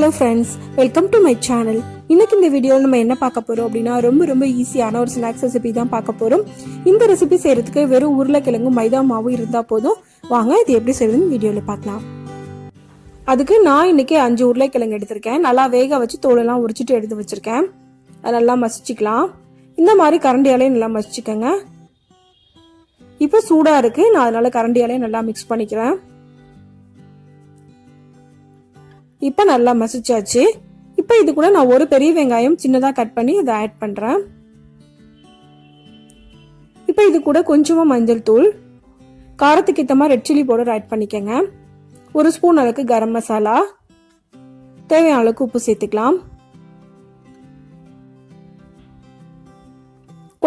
Hello friends welcome to my channel இன்னைக்கு இந்த வீடியோவில் நம்ம என்ன பார்க்க போகிறோம் அப்படின்னா ரொம்ப ரொம்ப ஈஸியான ஒரு ஸ்நாக்ஸ் ரெசிபி தான் பார்க்க போகிறோம் இந்த ரெசிபி செய்கிறதுக்கு வெறும் உருளைக்கிழங்கு மைதா மாவு இருந்தால் போதும். வாங்க இது எப்படி செய்யறதுன்னு வீடியோவில் பார்க்கலாம். அதுக்கு நான் இன்னைக்கு அஞ்சு உருளைக்கிழங்கு எடுத்திருக்கேன். நல்லா வேக வச்சு தோலெல்லாம் உரிச்சிட்டு எடுத்து வச்சிருக்கேன். அதை நல்லா மசிச்சுக்கலாம். இந்த மாதிரி கரண்டியாலையும் நல்லா மசிச்சுக்கோங்க. இப்போ சூடாக இருக்குது நான் அதனால் கரண்டியாலையும் நல்லா மிக்ஸ் பண்ணிக்கிறேன். இப்போ நல்லா மசிச்சாச்சு. இப்போ இது கூட நான் ஒரு பெரிய வெங்காயம் சின்னதாக கட் பண்ணி இதை ஆட் பண்ணுறேன் இப்போ இது கூட கொஞ்சமாக மஞ்சள் தூள். காரத்துக்கு ஏற்ற மாதிரி ரெட் சில்லி பவுடர் ஆட் பண்ணிக்கோங்க. ஒரு ஸ்பூன் அளவுக்கு கரம் மசாலா. தேவையான அளவுக்கு உப்பு சேர்த்துக்கலாம்.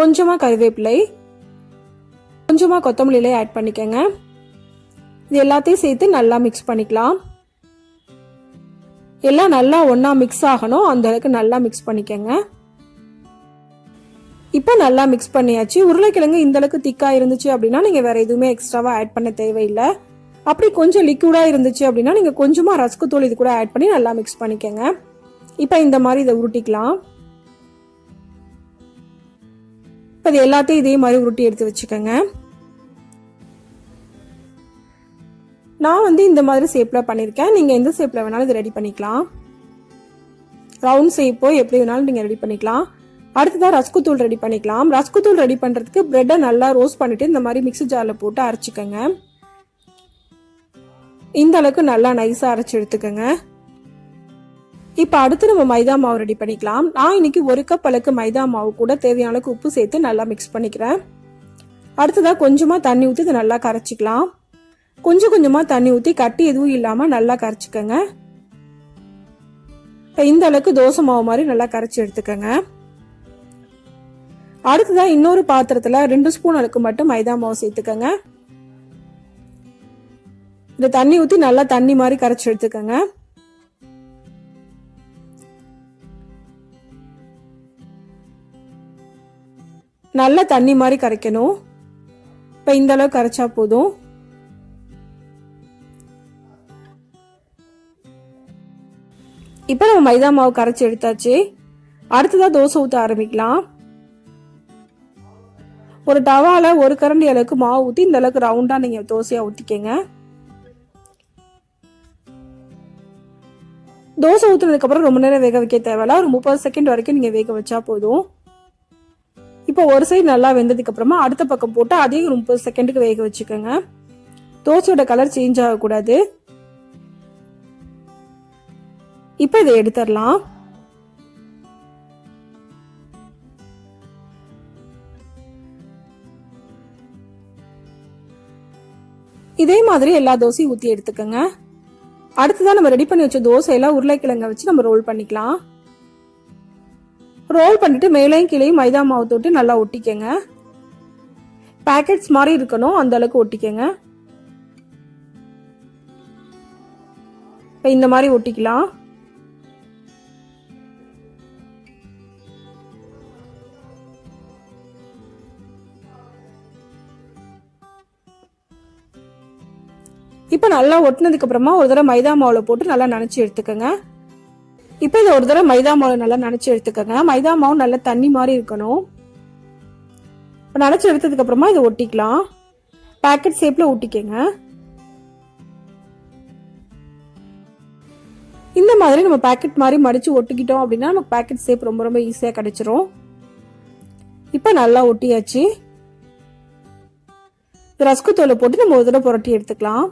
கொஞ்சமாக கருவேப்பிலை. கொஞ்சமாக கொத்தமல்லியிலே ஆட் பண்ணிக்கோங்க. இது எல்லாத்தையும் சேர்த்து நல்லா மிக்ஸ் பண்ணிக்கலாம். எல்லாம் நல்லா ஒன்றா மிக்ஸ் ஆகணும். அந்த அளவுக்கு நல்லா மிக்ஸ் பண்ணிக்கோங்க. இப்போ நல்லா மிக்ஸ் பண்ணியாச்சு. உருளைக்கிழங்கு இந்த அளவுக்கு திக்காக இருந்துச்சு அப்படின்னா நீங்கள் வேறு எதுவுமே எக்ஸ்ட்ராவாக ஆட் பண்ண தேவையில்லை. அப்படி கொஞ்சம் லிக்விடாக இருந்துச்சு அப்படின்னா நீங்கள் கொஞ்சமாக ரஸ்க்கு தூள் இது கூட ஆட் பண்ணி நல்லா மிக்ஸ் பண்ணிக்கோங்க. இப்போ இந்த மாதிரி இதை உருட்டிக்கலாம். இப்போ இது எல்லாத்தையும் இதே மாதிரி உருட்டி எடுத்து வச்சுக்கோங்க. நான் வந்து இந்த மாதிரி ஷேப்பில் பண்ணியிருக்கேன் நீங்கள் எந்த ஷேப்பில் வேணாலும் இதை ரெடி பண்ணிக்கலாம். ரவுண்ட் ஷேப்போ எப்படி வேணாலும் நீங்கள் ரெடி பண்ணிக்கலாம். அடுத்ததாக ரஸ்கு தூள் ரெடி பண்ணிக்கலாம். ரஸ்கு தூள் ரெடி பண்ணுறதுக்கு ப்ரெட்டை நல்லா ரோஸ்ட் பண்ணிவிட்டு இந்த மாதிரி மிக்ஸி ஜாரில் போட்டு அரைச்சிக்கோங்க. இந்த அளவுக்கு நல்லா நைஸாக அரைச்சி எடுத்துக்கோங்க. இப்போ அடுத்து நம்ம மைதா மாவு ரெடி பண்ணிக்கலாம். நான் இன்னைக்கு ஒரு கப் அளவுக்கு மைதா மாவு கூட தேவையான அளவுக்கு உப்பு சேர்த்து நல்லா மிக்ஸ் பண்ணிக்கிறேன். அடுத்ததாக கொஞ்சமாக தண்ணி ஊற்றி இதை நல்லா கரைச்சிக்கலாம். கொஞ்சம் கொஞ்சமாக தண்ணி ஊற்றி கட்டி எதுவும் இல்லாமல் நல்லா கரைச்சிக்கோங்க. இப்போ இந்த அளவுக்கு தோசை மாவு மாதிரி நல்லா கரைச்சி எடுத்துக்கோங்க. அடுத்ததான் இன்னொரு பாத்திரத்தில் ரெண்டு ஸ்பூன் அளவுக்கு மட்டும் மைதா மாவு சேர்த்துக்கோங்க. இந்த தண்ணி ஊற்றி நல்லா தண்ணி மாதிரி கரைச்சி எடுத்துக்கோங்க. நல்லா தண்ணி மாதிரி கரைக்கணும். இப்போ இந்த அளவுக்கு கரைச்சா போதும். இப்போ நம்ம மைதா மாவு கரைச்சி எடுத்தாச்சு. அடுத்ததாக தோசை ஊற்ற ஆரம்பிக்கலாம். ஒரு டவாவில் ஒரு கரண்டி அளவுக்கு மாவு ஊற்றி இந்த அளவுக்கு ரவுண்டாக நீங்கள் தோசையாக ஊற்றிக்கங்க தோசை ஊற்றுனதுக்கப்புறம் ரொம்ப நேரம் வேக வைக்க தேவையில்ல. ஒரு முப்பது செகண்ட் வரைக்கும் நீங்கள் வேக வச்சா போதும். இப்போ ஒரு சைடு நல்லா வெந்ததுக்கு அப்புறமா அடுத்த பக்கம் போட்டு அதையும் ஒரு முப்பது செகண்டுக்கு வேக வச்சுக்கோங்க. தோசையோட கலர் சேஞ்ச் ஆகக்கூடாது. இப்போ இதை எடுத்துடலாம். இதே மாதிரி எல்லா தோசையும் ஊற்றி எடுத்துக்கோங்க. அடுத்ததான் நம்ம ரெடி பண்ணி வச்ச தோசையெல்லாம் உருளைக்கிழங்க வச்சு நம்ம ரோல் பண்ணிக்கலாம். ரோல் பண்ணிட்டு மேலேயும் கீழேயும் மைதா மாவு தொட்டு நல்லா ஒட்டிக்கங்க. பேக்கெட்ஸ் மாதிரி இருக்கணும் அந்த அளவுக்கு ஒட்டிக்கங்க. இப்போ இந்த மாதிரி ஒட்டிக்கலாம். இப்போ நல்லா ஒட்டினதுக்கு அப்புறமா ஒரு தடவை மைதா மாவில் போட்டு நல்லா நனைச்சி எடுத்துக்கோங்க. இப்போ இதை ஒரு தடவை மைதா மாவில் நல்லா நனைச்சி எடுத்துக்கோங்க. மைதா மாவு நல்லா தண்ணி மாதிரி இருக்கணும். இப்போ நனைச்சி எடுத்ததுக்கு அப்புறமா இதை ஒட்டிக்கலாம். பேக்கெட் ஷேப்பில் ஒட்டிக்கங்க இந்த மாதிரி நம்ம பேக்கெட் மாதிரி மடிச்சு ஒட்டிக்கிட்டோம் அப்படின்னா நமக்கு பேக்கெட் ஷேப் ரொம்ப ரொம்ப ஈஸியாக கிடைச்சிரும். இப்போ நல்லா ஒட்டியாச்சு. ரஸ்கு தோலை போட்டு நம்ம ஒரு தடவை புரட்டி எடுத்துக்கலாம்.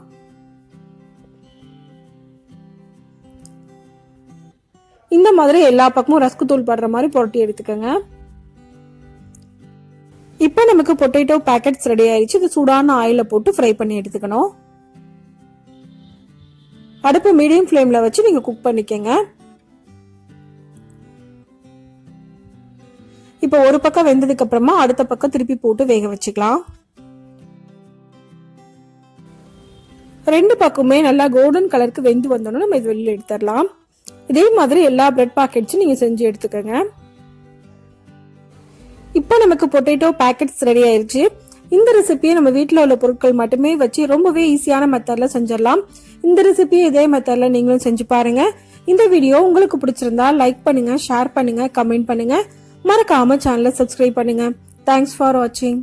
இந்த மாதிரி எல்லா பக்கமும் ரஸ்கு தூள் படுற மாதிரி புரட்டி எடுத்துக்கோங்க. இப்போ நமக்கு பொட்டேட்டோ பேக்கெட்ஸ் ரெடி ஆயிடுச்சு இது சூடான ஆயில போட்டு ஃப்ரை பண்ணி எடுத்துக்கணும். அடுப்பு மீடியம் ஃப்ளேம்ல வச்சு நீங்க குக் பண்ணிக்கங்க. இப்போ ஒரு பக்கம் வெந்ததுக்கு அப்புறமா அடுத்த பக்கம் திருப்பி போட்டு வேக வச்சுக்கலாம். ரெண்டு பக்கமே நல்லா கோல்டன் கலருக்கு வெந்து வந்தோம்னா நம்ம இது வெளியில எடுத்துடலாம். இதே மாதிரி எல்லா பிரெட் பாக்கெட்ஸும் நீங்க செஞ்சு எடுத்துக்கோங்க. இப்போ நமக்கு பொட்டேட்டோ பேக்கெட்ஸ் ரெடி ஆயிருச்சு. இந்த ரெசிபியை நம்ம வீட்டில் உள்ள பொருட்கள் மட்டுமே வச்சு ரொம்பவே ஈஸியான மெத்தடில் செஞ்சிடலாம். இந்த ரெசிபியை இதே மெத்தடில் நீங்களும் செஞ்சு பாருங்க. இந்த வீடியோ உங்களுக்கு பிடிச்சிருந்தா லைக் பண்ணுங்க ஷேர் பண்ணுங்க கமெண்ட் பண்ணுங்க. மறக்காம சேனலை சப்ஸ்கிரைப் பண்ணுங்க. தேங்க்ஸ் ஃபார் வாட்சிங்